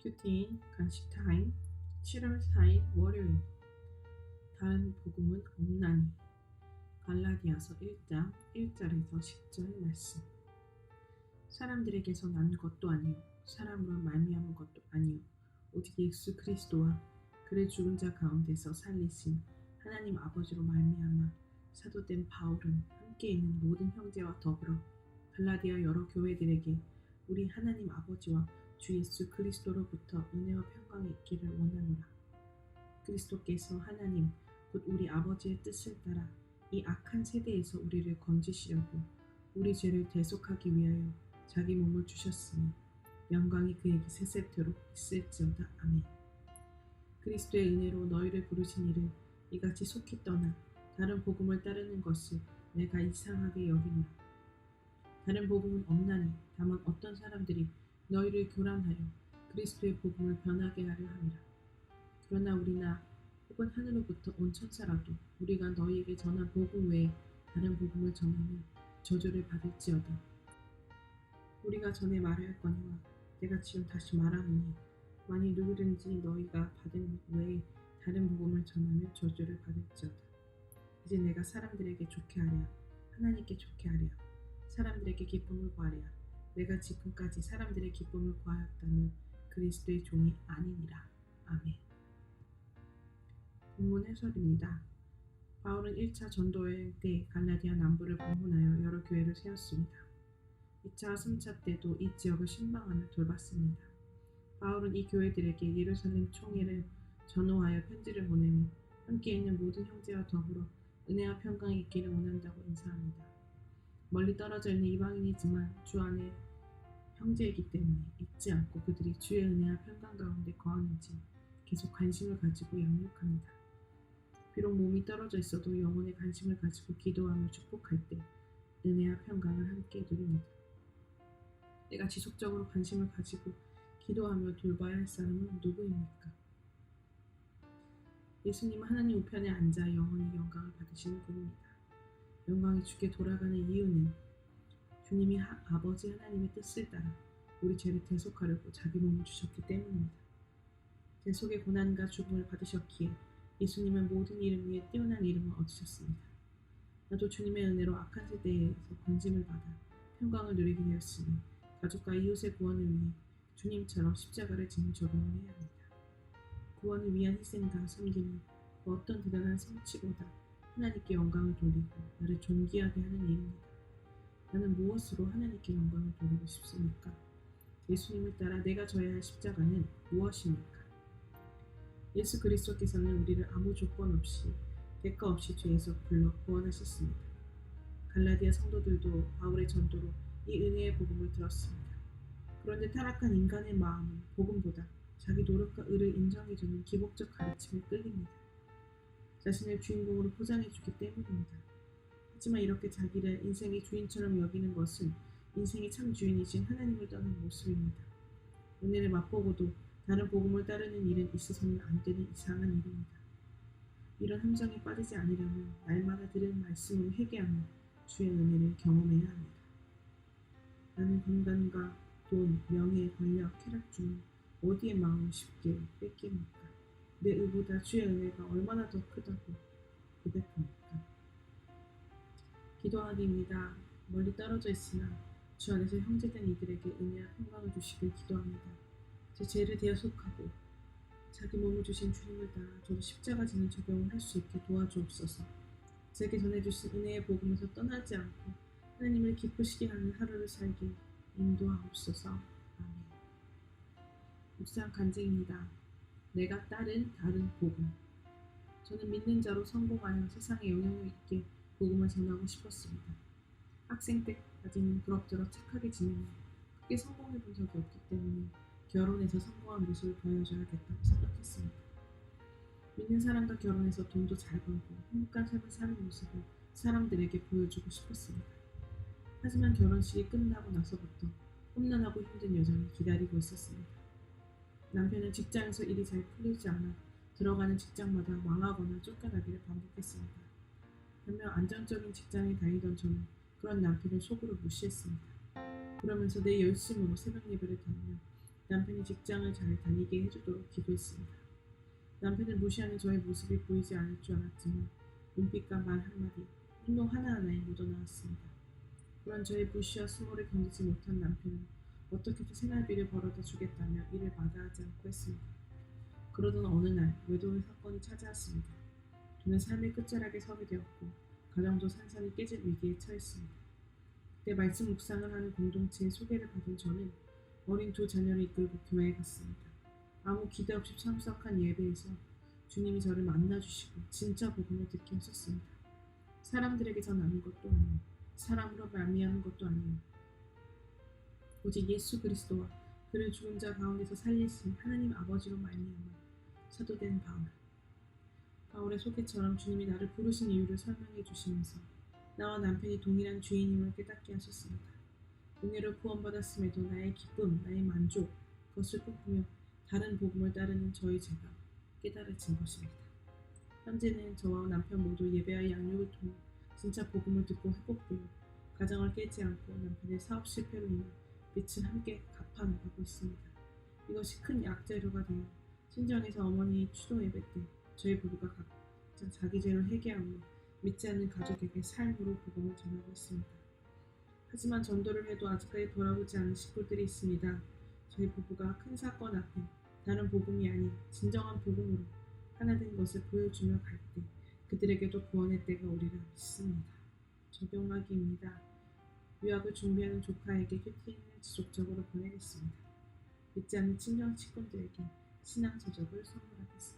큐티인 간식 타임 7월 4일 월요일. 다른 복음은 없나니. 갈라디아서 1장 1절에서 10절 말씀. 사람들에게서 난 것도 아니요. 사람으로 말미암은 것도 아니요. 오직 예수 그리스도와 그의 죽은 자 가운데서 살리신 하나님 아버지로 말미암아 사도된 바울은 함께 있는 모든 형제와 더불어 갈라디아 여러 교회들에게 우리 하나님 아버지와 주 예수 그리스도로부터 은혜와 평강이 있기를 원하노라. 그리스도께서 하나님 곧 우리 아버지의 뜻을 따라 이 악한 세대에서 우리를 건지시려고 우리 죄를 대속하기 위하여 자기 몸을 주셨으니 영광이 그에게 세세토록 있을지어다 아멘. 그리스도의 은혜로 너희를 부르신 이를 이같이 속히 떠나 다른 복음을 따르는 것을 내가 이상하게 여기노라. 다른 복음은 없나니 다만 어떤 사람들이 너희를 교란하여 그리스도의 복음을 변하게 하려 함이라. 그러나 우리나 혹은 하늘로부터 온 천사라도 우리가 너희에게 전한 복음 외에 다른 복음을 전하면 저주를 받을지어다. 우리가 전에 말하였거니와 내가 지금 다시 말하노니 만일 누구든지 너희가 받은 외에 다른 복음을 전하면 저주를 받을지어다. 이제 내가 사람들에게 좋게 하랴 하나님께 좋게 하랴 사람들에게 기쁨을 구하랴 내가 지금까지 사람들의 기쁨을 구하였다면 그리스도의 종이 아니니라. 아멘. 본문 해설입니다. 바울은 1차 전도여행 때 갈라디아 남부를 방문하여 여러 교회를 세웠습니다. 2차, 3차 때도 이 지역을 신방하며 돌봤습니다. 바울은 이 교회들에게 예루살렘 총회를 전후하여 편지를 보내며 함께 있는 모든 형제와 더불어 은혜와 평강이 있기를 원한다고 인사합니다. 멀리 떨어져 있는 이방인이지만 주 안에 형제이기 때문에 잊지 않고 그들이 주의 은혜와 평강 가운데 거하는지 계속 관심을 가지고 양육합니다. 비록 몸이 떨어져 있어도 영혼의 관심을 가지고 기도하며 축복할 때 은혜와 평강을 함께 누립니다. 내가 지속적으로 관심을 가지고 기도하며 돌봐야 할 사람은 누구입니까? 예수님은 하나님 우편에 앉아 영원히 영광을 받으시는 분입니다. 영광이 주께 돌아가는 이유는 주님이 하, 아버지 하나님의 뜻을 따라 우리 죄를 대속하려고 자기 몸을 주셨기 때문입니다. 대속의 고난과 죽음을 받으셨기에 예수님은 모든 이름 위에 뛰어난 이름을 얻으셨습니다. 나도 주님의 은혜로 악한 세대에서 건짐을 받아 평강을 누리게 되었으니 가족과 이웃의 구원을 위해 주님처럼 십자가를 지는 적용을 해야 합니다. 구원을 위한 희생과 섬김은 그 어떤 대단한 성취보다 하나님께 영광을 돌리고 나를 존귀하게 하는 일입니다. 나는 무엇으로 하나님께 영광을 돌리고 싶습니까? 예수님을 따라 내가 져야 할 십자가는 무엇입니까? 예수 그리스도께서는 우리를 아무 조건 없이 대가 없이 죄에서 불러 구원하셨습니다. 갈라디아 성도들도 바울의 전도로 이 은혜의 복음을 들었습니다. 그런데 타락한 인간의 마음은 복음보다 자기 노력과 의를 인정해주는 기복적 가르침을 끌립니다. 자신을 주인공으로 포장해주기 때문입니다. 하지만 이렇게 자기를 인생의 주인처럼 여기는 것은 인생의 참 주인이신 하나님을 떠난 모습입니다. 은혜를 맛보고도 다른 복음을 따르는 일은 있어서는 안 되는 이상한 일입니다. 이런 함정에 빠지지 않으려면 날마다 들은 말씀을 회개하며 주의 은혜를 경험해야 합니다. 나는 건강과 돈, 명예, 권력, 쾌락 중 어디에 마음을 쉽게 뺏깁니까? 내 의보다 주의 은혜가 얼마나 더 크다고 기도하기입니다. 멀리 떨어져 있으나 주 안에서 형제된 이들에게 은혜와 평강을 주시길 기도합니다. 제 죄를 대속하고 자기 몸을 주신 주님을 따라 저도 십자가 지는 적용을 할 수 있게 도와주옵소서. 제게 전해주신 은혜의 복음에서 떠나지 않고 하나님을 기쁘시게 하는 하루를 살게 인도하옵소서. 아멘. 묵상 간증입니다. 내가 따른 다른 복음. 저는 믿는 자로 성공하여 세상에 영향력 있게 복음을 전하고 싶었습니다. 학생 때까지는 그럭저럭 착하게 지내며 크게 성공해 본 적이 없기 때문에 결혼해서 성공한 모습을 보여줘야겠다고 생각했습니다. 믿는 사람과 결혼해서 돈도 잘 벌고 행복한 삶을 사는 모습을 사람들에게 보여주고 싶었습니다. 하지만 결혼식이 끝나고 나서부터 험난하고 힘든 여정이 기다리고 있었습니다. 남편은 직장에서 일이 잘 풀리지 않아 들어가는 직장마다 망하거나 쫓겨나기를 반복했습니다. 반면 안정적인 직장에 다니던 저는 그런 남편을 속으로 무시했습니다. 그러면서 내 열심으로 새벽 예배를 드리며 남편이 직장을 잘 다니게 해주도록 기도했습니다. 남편을 무시하는 저의 모습이 보이지 않을 줄 알았지만 눈빛과 말 한마디, 행동 하나하나에 묻어나왔습니다. 그런 저의 무시와 수모를 견디지 못한 남편은 어떻게든 생활비를 벌어다 주겠다며 일을 마다하지 않고 했습니다. 그러던 어느 날 외도의 사건이 찾아왔습니다. 저는 삶의 끝자락에 서게 되었고 가정도 산산이 깨질 위기에 처했습니다. 그때 말씀 묵상을 하는 공동체의 소개를 받은 저는 어린 두 자녀를 이끌고 교회에 갔습니다. 아무 기대 없이 참석한 예배에서 주님이 저를 만나주시고 진짜 복음을 듣게 하셨습니다. 사람들에게서 나는 것도 아니요 사람으로 말미암은 것도 아니요 오직 예수 그리스도와 그를 죽은 자 가운데서 살리신 하나님 아버지로 말미암아 사도된 바울 바울의 소개처럼 주님이 나를 부르신 이유를 설명해 주시면서 나와 남편이 동일한 주인임을 깨닫게 하셨습니다. 은혜로 구원받았음에도 나의 기쁨, 나의 만족, 그것을 꿈꾸며 다른 복음을 따르는 저의 죄가 깨달아진 것입니다. 현재는 저와 남편 모두 예배와 양육을 통해 진짜 복음을 듣고 회복되어 가정을 깨지 않고 남편의 사업 실패로 인해 빚을 함께 갚아나가고 있습니다. 이것이 큰 약재료가 되어 친정에서 어머니의 추도 예배 때 저희 부부가 각자 자기 죄를 회개하며 믿지 않는 가족에게 삶으로 복음을 전하고 있습니다. 하지만 전도를 해도 아직까지 돌아보지 않은 식구들이 있습니다. 저희 부부가 큰 사건 앞에 다른 복음이 아닌 진정한 복음으로 하나 된 것을 보여주며 갈 때 그들에게도 구원의 때가 오리라 믿습니다. 적용하기입니다. 유학을 준비하는 조카에게 큐티인을 지속적으로 보내겠습니다. 믿지 않는 친정 친구들에게 신앙 저적을 선물하겠습니다.